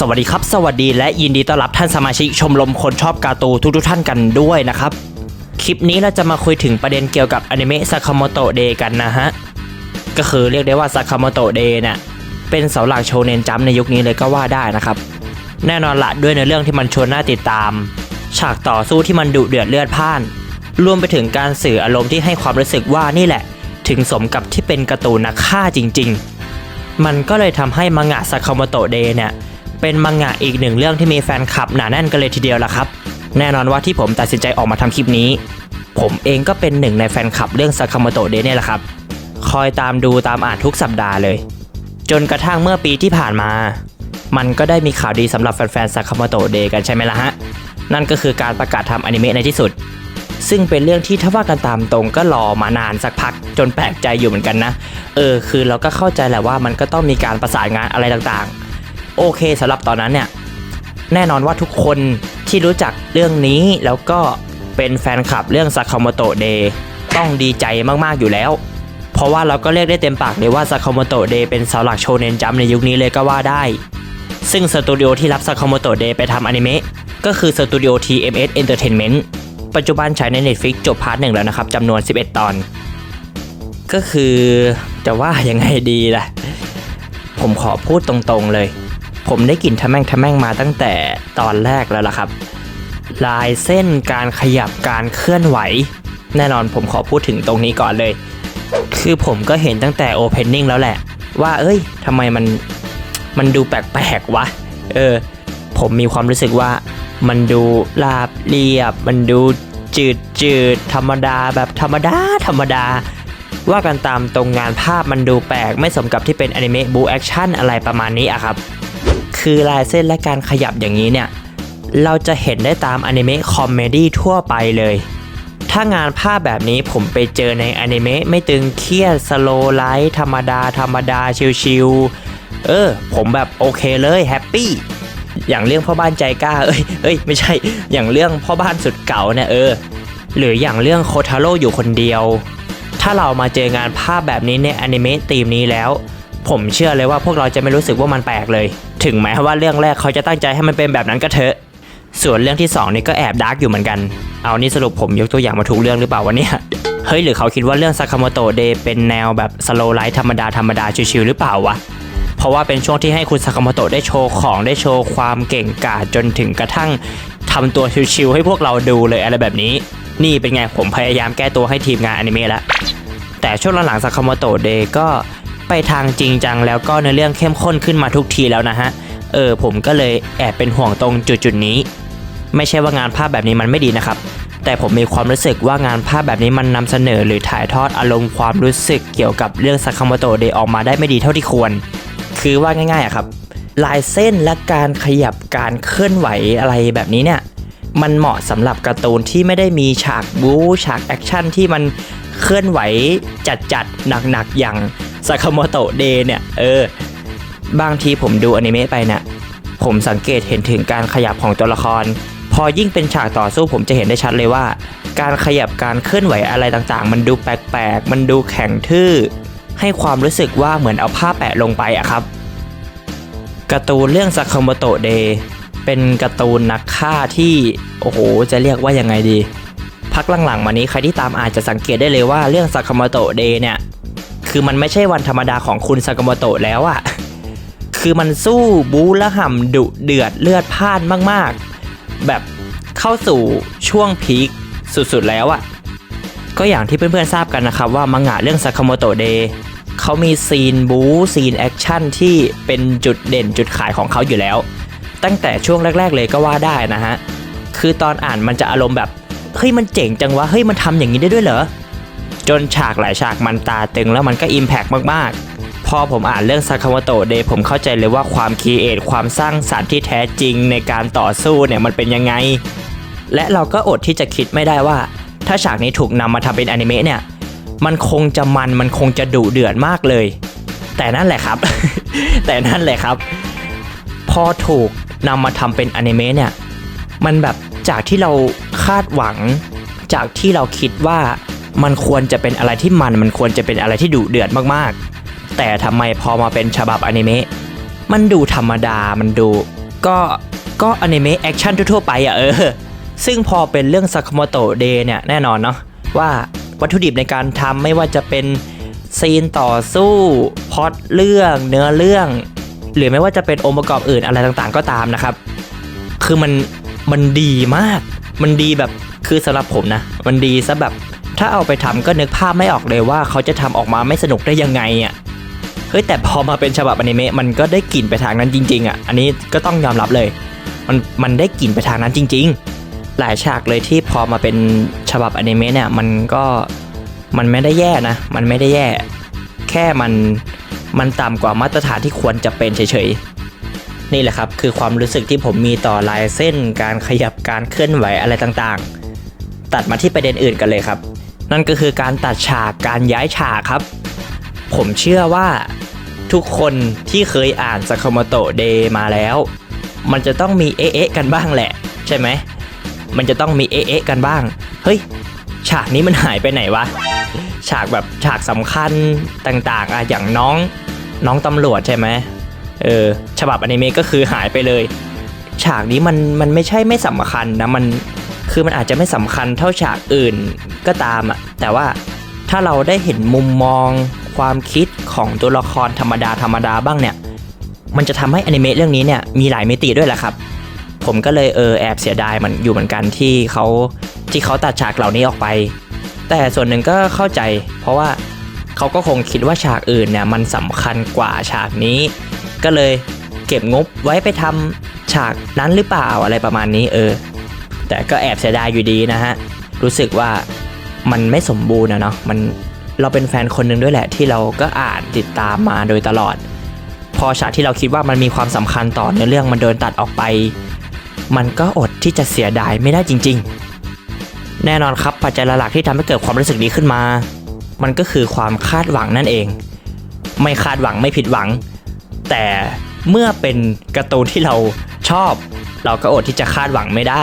สวัสดีครับ สวัสดีและยินดีต้อนรับท่านสมาชิกชมรมคนชอบการ์ตูนทุกๆท่านกันด้วยนะครับ คลิปนี้เราจะมาคุยถึงประเด็นเกี่ยวกับอนิเมะซากาโมโตะเดย์กันนะฮะ ก็คือเรียกได้ว่าซากาโมโตะเดย์เนี่ยเป็นเสาหลักโชเนนจัมในยุคนี้เลยก็ว่าได้นะครับ แน่นอนละด้วยในเรื่องที่มันชวนน่าติดตาม ฉากต่อสู้ที่มันดุเดือดเลือดพ่าน รวมไปถึงการสื่ออารมณ์ที่ให้ความรู้สึกว่านี่แหละ ถึงสมกับที่เป็นการ์ตูนนักฆ่าจริง ๆ มันก็เลยทำให้มังงะซากาโมโตะเดย์เนี่ย เป็นมังงะอีกหนึ่งเรื่องที่มีแฟนคลับหนาแน่นกันเลยทีเดียวละครับ แน่นอนว่าที่ผมตัดสินใจออกมาทำคลิปนี้ ผมเองก็เป็นหนึ่งในแฟนคลับเรื่องซากาโมโตะเดเนี่ยแหละครับ คอยตามดูตามอ่านทุกสัปดาห์เลย จนกระทั่งเมื่อปีที่ผ่านมา มันก็ได้มีข่าวดีสำหรับแฟนๆซากาโมโตะเดกันใช่ไหมล่ะฮะ นั่นก็คือการประกาศทำอนิเมะในที่สุด ซึ่งเป็นเรื่องที่ถ้าว่ากันตามตรงก็รอมานานสักพัก จนแปลกใจอยู่เหมือนกันนะ เออ คือเราก็เข้าใจแหละว่ามันก็ต้องมีการประสานงานอะไรต่างๆ โอเคสำหรับตอนนั้นเนี่ยแน่นอนว่าทุกคนที่รู้จักเรื่องนี้แล้วก็เป็นแฟนคลับเรื่องซากาโมโตะเดย์ต้องดีใจมากๆอยู่แล้ว เพราะว่าเราก็เรียกได้เต็มปากเลยว่าซากาโมโตะเดย์เป็นเสาหลักโชเนนจัมในยุคนี้เลยก็ว่าได้ ซึ่งสตูดิโอที่รับซากาโมโตะเดย์ไปทำอนิเมะก็คือสตูดิโอ TMS Entertainment ปัจจุบันฉายใน Netflix จบพาร์ทหนึ่งแล้วนะครับจำนวน 11 ตอน ก็คือจะว่ายังไงดีล่ะ ผมขอพูดตรงๆเลย ผมได้กลิ่นทะแม่งทะแม่งมาตั้งแต่ตอนแรกแล้วล่ะครับ ลายเส้นการขยับการเคลื่อนไหว แน่นอนผมขอพูดถึงตรงนี้ก่อนเลย คือผมก็เห็นตั้งแต่โอเพนนิ่งแล้วแหละ ว่าเอ้ยทำไมมันมันดูแปลกๆวะ เออ ผมมีความรู้สึกว่า มันดูราบเรียบ มันดูจืดจืดธรรมดาแบบธรรมดา ธรรมดา ว่ากันตามตรงงานภาพมันดูแปลก ไม่สมกับที่เป็นอนิเมะบูแอคชั่นอะไรประมาณนี้อะครับ คือลายเส้นและการขยับอย่างนี้เนี่ย เราจะเห็นได้ตามอนิเมะคอมเมดี้ทั่วไปเลย ถ้างานภาพแบบนี้ผมไปเจอในอนิเมะไม่ตึงเครียดสโลไลท์ธรรมดา ธรรมดา ชิลๆเออ ผมแบบโอเคเลยแฮปปี้อย่างเรื่องพ่อบ้านใจกล้า เอ้ยเอ้ย ไม่ใช่ อย่างเรื่องพ่อบ้านสุดเก่าเนี่ยเออ หรืออย่างเรื่องโคทาโร่อยู่คนเดียว ถ้าเรามาเจองานภาพแบบนี้ในอนิเมะธีมนี้แล้ว ผมเชื่อเลยว่าพวกเราจะไม่รู้สึกว่ามันแปลกเลย ถึงแม้ว่าเรื่องแรกเขาจะตั้งใจให้มันเป็นแบบนั้นก็เถอะ ส่วนเรื่องที่2นี่ก็แอบดาร์กอยู่เหมือนกัน เอานี่สรุปผมยกตัวอย่างมาถูกเรื่องหรือเปล่าวะเนี่ย เฮ้ยหรือเขาคิดว่าเรื่องซากาโมโตะเดย์เป็นแนวแบบสโลไลท์ธรรมดาธรรมดาชิวๆหรือเปล่าวะ เพราะว่าเป็นช่วงที่ให้คุณซากาโมโตะได้โชว์ของได้โชว์ความเก่งกาจจนถึงกระทั่งทำตัวชิวๆให้พวกเราดูเลยอะไรแบบนี้ นี่เป็นไงผมพยายามแก้ตัวให้ทีมงานอนิเมะแล้วแต่ช่วงหลังๆซากาโมโตะเดย์ก็ ไปทางจริงจังแล้วก็ในอเรื่องเข้มข้นขึ้นมาทุกทีแล้วนะฮะ เออผมก็เลยแอบเป็นห่วงตรงจุดๆนี้ ไม่ใช่ว่างานภาพแบบนี้มันไม่ดีนะครับ แต่ผมมีความรู้สึกว่างานภาพแบบนี้มันนำเสนอหรือถ่ายทอดอารมณ์ความรู้สึกเกี่ยวกับเรื่องซากามโตะเดย์ออกมาได้ไม่ดีเท่าที่ควร คือว่าง่ายๆอะครับลายเส้นและการขยับการเคลื่อนไหวอะไรแบบนี้เนี่ยมันเหมาะสำหรับการ์ตูนที่ไม่ได้มีฉากบู๊ฉากแอคชั่นที่มันเคลื่อนไหวจัดๆหนักๆอย่าง ซากาโมโตะเดย์เนี่ย เออ บางทีผมดูอนิเมะไปเนี่ยผมสังเกตเห็นถึงการขยับของตัวละคร พอยิ่งเป็นฉากต่อสู้ผมจะเห็นได้ชัดเลยว่า การขยับการเคลื่อนไหวอะไรต่างๆ มันดูแปลกๆ มันดูแข็งทื่อ ให้ความรู้สึกว่าเหมือนเอาผ้าแปะลงไปอะครับการ์ตูนเรื่องซากาโมโตะเดย์เป็นการ์ตูนนักฆ่าที่โอ้โหจะเรียกว่ายังไงดี พักหลังๆมานี้ใครที่ตามอาจจะสังเกตได้เลยว่าเรื่องซากาโมโตะเดย์เนี่ย คือมันไม่ใช่วันธรรมดาของคุณซากาโมโตะแล้วอะคือมันสู้บู๊และห่ำดุเดือดเลือดพ่านมากๆ แบบเข้าสู่ช่วงพีคสุดๆแล้วอะก็อย่างที่เพื่อนๆทราบกันนะครับว่ามังงะเรื่องซากาโมโตะเดย์เขามีซีนบู๊ซีนแอคชั่นที่เป็นจุดเด่นจุดขายของเขาอยู่แล้ว ตั้งแต่ช่วงแรก ๆ เลยก็ว่าได้นะฮะ คือตอนอ่านมันจะอารมณ์แบบ เฮ้ยมันเจ๋งจังวะ เฮ้ยมันทำอย่างนี้ได้ด้วยเหรอ จนฉากหลายฉากมันตาตึงแล้วมันก็อิมแพกมากๆ พอผมอ่านเรื่องซากาโมโตะเดย์ผมเข้าใจเลยว่าความคีเอทความสร้างสรรค์ที่แท้จริงในการต่อสู้เนี่ยมันเป็นยังไง และเราก็อดที่จะคิดไม่ได้ว่า ถ้าฉากนี้ถูกนำมาทำเป็นอนิเมะเนี่ยมันคงจะมันมันคงจะดุเดือดมากเลย แต่นั่นแหละครับ แต่นั่นแหละครับ พอถูกนำมาทำเป็นอนิเมะเนี่ยมันแบบจากที่เราคาดหวัง จากที่เราคิดว่า มันควรจะเป็นอะไรที่มันมันควรจะเป็นอะไรที่ดุเดือดมากๆ แต่ทำไมพอมาเป็นฉบับอนิเมะมันดูธรรมดามันดู ก็ก็อนิเมะแอคชั่นทั่วๆไปอะเออ ซึ่งพอเป็นเรื่องซาก m o โตเดย์เนี่ยแน่นอนเนาะว่าวัตถุดิบในการทำไม่ว่าจะเป็นซีนต่อสู้พอตเรื่องเนื้อเรื่อง หรือไม่ว่าจะเป็นองค์ประกอบอื่นอะไรต่างๆ ก็ตามนะครับ คือมันมันดีมาก มันดีแบบคือสำหรับผมนะ มันดีซะแบบ ถ้าเอาไปทำก็นึกภาพไม่ออกเลยว่าเขาจะทำออกมาไม่สนุกได้ยังไงอะเฮ้ยแต่พอมาเป็นฉบับอนิเมะมันก็ได้กลิ่นไปทางนั้นจริง ๆอะอันนี้ก็ต้องยอมรับเลย มันมันได้กลิ่นไปทางนั้นจริง ๆ หลายฉากเลยที่พอมาเป็นฉบับอนิเมะเนี่ยมันก็มันไม่ได้แย่นะ มันไม่ได้แย่ แค่มันมันต่ำกว่ามาตรฐานที่ควรจะเป็นเฉยๆ นี่แหละครับคือความรู้สึกที่ผมมีต่อลายเส้น การขยับการเคลื่อนไหวอะไรต่างๆ ตัดมาที่ประเด็นอื่นกันเลยครับ นั่นก็คือการตัดฉากการย้ายฉากครับ ผมเชื่อว่าทุกคนที่เคยอ่านส a ค a โมโตเดมาแล้ว มันจะต้องมีเอ๊ะกันบ้างแหละ ใช่ไหม มันจะต้องมีเอ๊ะกันบ้าง เฮ้ย ฉากนี้มันหายไปไหนวะ ฉากแบบฉากสำคัญต่างๆอะอย่างน้องน้องตำรวจใช่ไหมเออฉบับอนิเมะก็คือหายไปเลย ฉากนี้มันมันไม่ใช่ไม่สำคัญนะมัน คือมันอาจจะไม่สำคัญเท่าฉากอื่นก็ตามอะแต่ว่าถ้าเราได้เห็นมุมมองความคิดของตัวละครธรรมดาธรรมดาบ้างเนี่ย มันจะทำให้อนิเมะเรื่องนี้เนี่ยมีหลายมิติด้วยแหละครับ ผมก็เลยเออแอบเสียดายมันอยู่เหมือนกันที่เขาที่เขาตัดฉากเหล่านี้ออกไป แต่ส่วนหนึ่งก็เข้าใจ เพราะว่าเขาก็คงคิดว่าฉากอื่นเนี่ยมันสำคัญกว่าฉากนี้ ก็เลยเก็บงบไว้ไปทำฉากนั้นหรือเปล่าอะไรประมาณนี้เออ แต่ก็แอบเสียดายอยู่ดีนะฮะ รู้สึกว่ามันไม่สมบูรณ์นะเนาะมันเราเป็นแฟนคนหนึ่งด้วยแหละที่เราก็อ่านติดตามมาโดยตลอด พอฉากที่เราคิดว่ามันมีความสำคัญต่อเนื้อเรื่องมันโดนตัดออกไป มันก็อดที่จะเสียดายไม่ได้จริง ๆ แน่นอนครับปัจจัยหลักที่ทำให้เกิดความรู้สึกนี้ขึ้นมา มันก็คือความคาดหวังนั่นเอง ไม่คาดหวังไม่ผิดหวัง แต่เมื่อเป็นการ์ตูนที่เราชอบ เราก็อดที่จะคาดหวังไม่ได้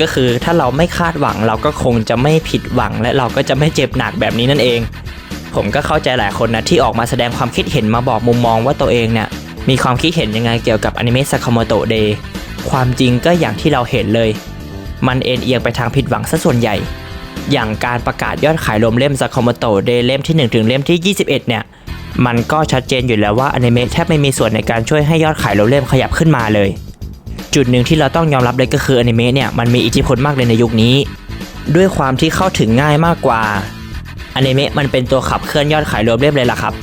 ก็คือถ้าเราไม่คาดหวังเราก็คงจะไม่ผิดหวัง และเราก็จะไม่เจ็บหนักแบบนี้นั่นเอง ผมก็เข้าใจหลายคนนะที่ออกมาแสดงความคิดเห็นมาบอกมุมมองว่าตัวเองเนี่ยมีความคิดเห็นยังไงเกี่ยวกับอนิเมะซากาโมโตเดย์ความจริงก็อย่างที่เราเห็นเลย มันเอ็นเอียงไปทางผิดหวังซะส่วนใหญ่ อย่างการประกาศยอดขายรวมเล่มซากาโมโตเดย์เล่มที่ 1 ถึงเล่มที่ 21 เนี่ยมันก็ชัดเจนอยู่แล้วว่าอนิเมะแทบไม่มีส่วนในการช่วยให้ยอดขายรวมเล่มขยับขึ้นมาเลย จุดหนึ่งที่เราต้องยอมรับเลยก็คืออนิเมะเนี่ยมันมีอิทธิพลมากเลยในยุคนี้ ด้วยความที่เข้าถึงง่ายมากกว่าอนิเมะมันเป็นตัวขับเคลื่อนยอดขายรวมเล่มเลยล่ะครับ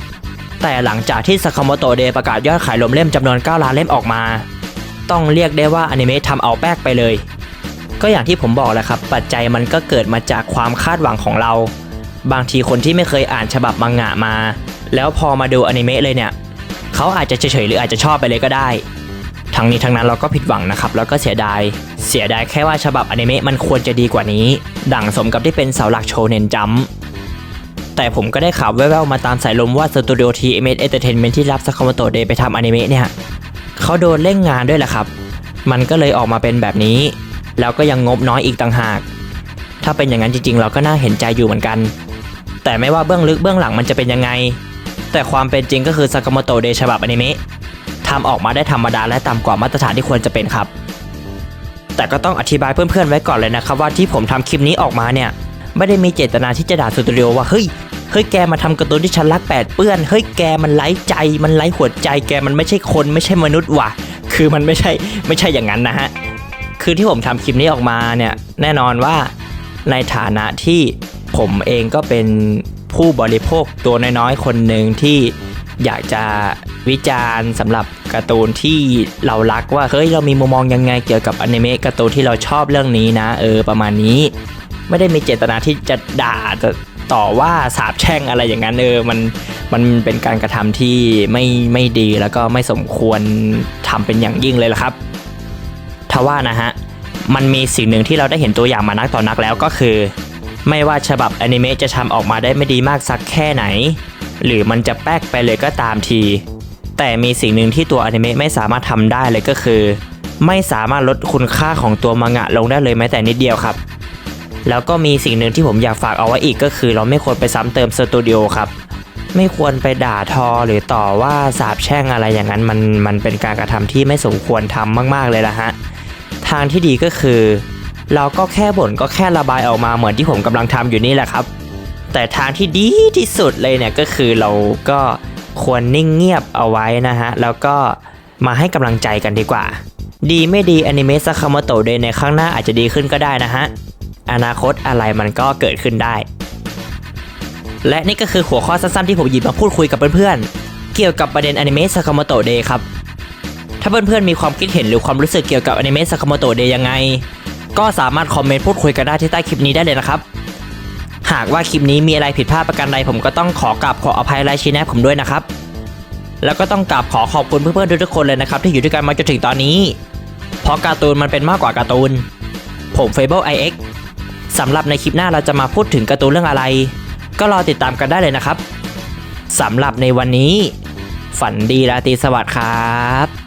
แต่หลังจากที่ซากาโมโตเดประกาศยอดขายรวมเล่มจำนวน 9 ล้านเล่มออกมา ต้องเรียกได้ว่าอนิเมะทำเอาแป๊กไปเลย ก็อย่างที่ผมบอกแหละครับ ปัจจัยมันก็เกิดมาจากความคาดหวังของเรา บางทีคนที่ไม่เคยอ่านฉบับมังงะมา แล้วพอมาดูอนิเมะเลยเนี่ย เขาอาจจะเฉยๆหรืออาจจะชอบไปเลยก็ได้ ทั้งนี้ทั้งนั้นเราก็ผิดหวังนะครับแล้วก็เสียดาย เสียดายแค่ว่าฉบับอนิเมะมันควรจะดีกว่านี้ ดั่งสมกับที่เป็นเสาหลักโชเนนจัมแต่ผมก็ได้ข่าวแว่วๆมาตามสายลมว่าสตูดิโอทีเอ็มเอสเอนเตอร์เทนเมนที่รับสคาโมโตเดย์ไปทำอนิเมะเนี่ยเขาโดนเล่งงานด้วยแหละครับ มันก็เลยออกมาเป็นแบบนี้ แล้วก็ยังงบน้อยอีกต่างหาก ถ้าเป็นอย่างนั้นจริงๆ เราก็น่าเห็นใจอยู่เหมือนกัน แต่ไม่ว่าเบื้องลึกเบื้องหลังมันจะเป็นยังไง แต่ความเป็นจริงก็คือสกามโตเดฉบับอนิเมะ ทำออกมาได้ธรรมดาและต่ำกว่ามาตรฐานที่ควรจะเป็นครับ แต่ก็ต้องอธิบายเพื่อนๆไว้ก่อนเลยนะครับว่าที่ผมทำคลิปนี้ออกมาเนี่ยไม่ได้มีเจตนาที่จะด่าสตูดิโอว่าเฮ้ยเฮ้ยแกมาทำการ์ตูนที่ฉันรักแปดเปื้อนเฮ้ยแกมันไร้ใจมันไร้หัวใจ แกมันไม่ใช่คนไม่ใช่มนุษย์ว่ะ คือมันไม่ใช่ไม่ใช่อย่างนั้นนะฮะคือที่ผมทำคลิปนี้ออกมาเนี่ยแน่นอนว่าในฐานะที่ผมเองก็เป็นผู้บริโภคตัวน้อยๆ คนหนึ่งที่ อยากจะวิจารณ์สำหรับการ์ตูนที่เรารักว่าเฮ้ยเรามีมุมมองยังไงเกี่ยวกับอนิเมะการ์ตูนที่เราชอบเรื่องนี้นะเออประมาณนี้ ไม่ได้มีเจตนาที่จะด่าจะต่อว่าสาบแช่งอะไรอย่างนั้นเออมันมันเป็นการกระทำที่ไม่ไม่ดีแล้วก็ไม่สมควรทำเป็นอย่างยิ่งเลยละครับทว่านะฮะมันมีสิ่งหนึ่งที่เราได้เห็นตัวอย่างมานักต่อนักแล้วก็คือ ไม่ว่าฉบับอนิเมะจะทำออกมาได้ไม่ดีมากสักแค่ไหน หรือมันจะแป๊กไปเลยก็ตามที แต่มีสิ่งหนึ่งที่ตัวอนิเมะไม่สามารถทำได้เลยก็คือ ไม่สามารถลดคุณค่าของตัวมังงะลงได้เลยแม้แต่นิดเดียวครับ แล้วก็มีสิ่งหนึ่งที่ผมอยากฝากเอาไว้อีกก็คือ เราไม่ควรไปซ้ำเติมสตูดิโอครับไม่ควรไปด่าทอหรือต่อว่าสาบแช่งอะไรอย่างนั้นมันมันเป็นการกระทำที่ไม่สมควรทำมาก ๆเลยละฮะทางที่ดีก็คือ เราก็แค่บ่นก็แค่ระบายออกมาเหมือนที่ผมกำลังทำอยู่นี่แหละครับ แต่ทางที่ดีที่สุดเลยเนี่ยก็คือเราก็ควรนิ่งเงียบเอาไว้นะฮะ แล้วก็มาให้กำลังใจกันดีกว่า ดีไม่ดีอนิเมะซาคาโมโตะเดย์ในข้างหน้าอาจจะดีขึ้นก็ได้นะฮะ อนาคตอะไรมันก็เกิดขึ้นได้ และนี่ก็คือหัวข้อสั้นๆที่ผมหยิบมาพูดคุยกับเพื่อนๆ เกี่ยวกับประเด็นอนิเมะซาคาโมโตะเดย์ครับ ถ้าเพื่อนๆมีความคิดเห็นหรือความรู้สึกเกี่ยวกับอนิเมะซาคาโมโตะเดย์ยังไง ก็สามารถคอมเมนต์พูดคุยกันได้ที่ใต้คลิปนี้ได้เลยนะครับ หากว่าคลิปนี้มีอะไรผิดพลาดประการใดผมก็ต้องขอกราบขออภัยและชี้แนะผมด้วยนะครับ แล้วก็ต้องกราบขอขอบคุณเพื่อนๆทุกๆคนเลยนะครับที่อยู่ด้วยกันมาจนถึงตอนนี้ เพราะการ์ตูนมันเป็นมากกว่าการ์ตูน ผม Fable IX สำหรับในคลิปหน้าเราจะมาพูดถึงการ์ตูนเรื่องอะไร ก็รอติดตามกันได้เลยนะครับสำหรับในวันนี้ ฝันดีราตรีสวัสดิ์ครับ